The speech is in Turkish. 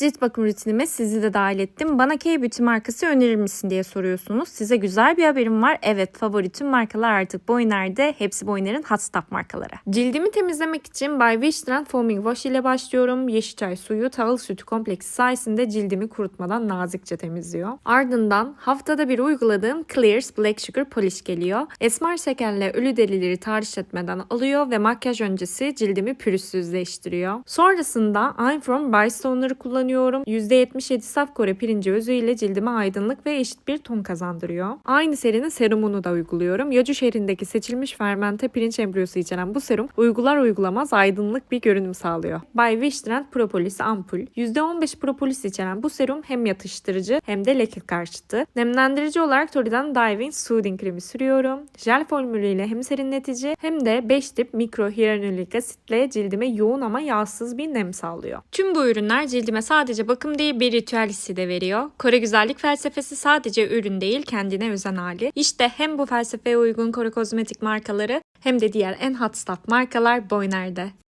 Cilt bakım rutinime sizi de dahil ettim. Bana K-Beauty markası önerir misin diye soruyorsunuz. Size güzel bir haberim var. Evet favori tüm markalar artık Boyner'de. Hepsi Boyner'in hot stuff markaları. Cildimi temizlemek için By Wishtrend Foaming Wash ile başlıyorum. Yeşilçay suyu tahıl sütü kompleksi sayesinde cildimi kurutmadan nazikçe temizliyor. Ardından haftada bir uyguladığım Clears Black Sugar Polish geliyor. Esmer şekerle ölü derileri tahriş etmeden alıyor ve makyaj öncesi cildimi pürüzsüzleştiriyor. Sonrasında I'm From Bystone'ları kullanıyorum. %77 saf Kore pirinci özü ile cildime aydınlık ve eşit bir ton kazandırıyor. Aynı serinin serumunu da uyguluyorum. Yaju şehrindeki seçilmiş fermente pirinç embriyosu içeren bu serum uygular uygulamaz aydınlık bir görünüm sağlıyor. By Wishtrend Propolis Ampul. %15 propolis içeren bu serum hem yatıştırıcı hem de leke karşıtı. Nemlendirici olarak Tori'den Diving Soothing kremi sürüyorum. Jel formülüyle hem serinletici hem de 5 tip mikro hyaluronik asitle cildime yoğun ama yağsız bir nem sağlıyor. Tüm bu ürünler cildime sadece bakım değil bir ritüel hissi de veriyor. Kore güzellik felsefesi sadece ürün değil kendine özen hali. İşte hem bu felsefeye uygun Kore kozmetik markaları hem de diğer en hot markalar Boyner'de.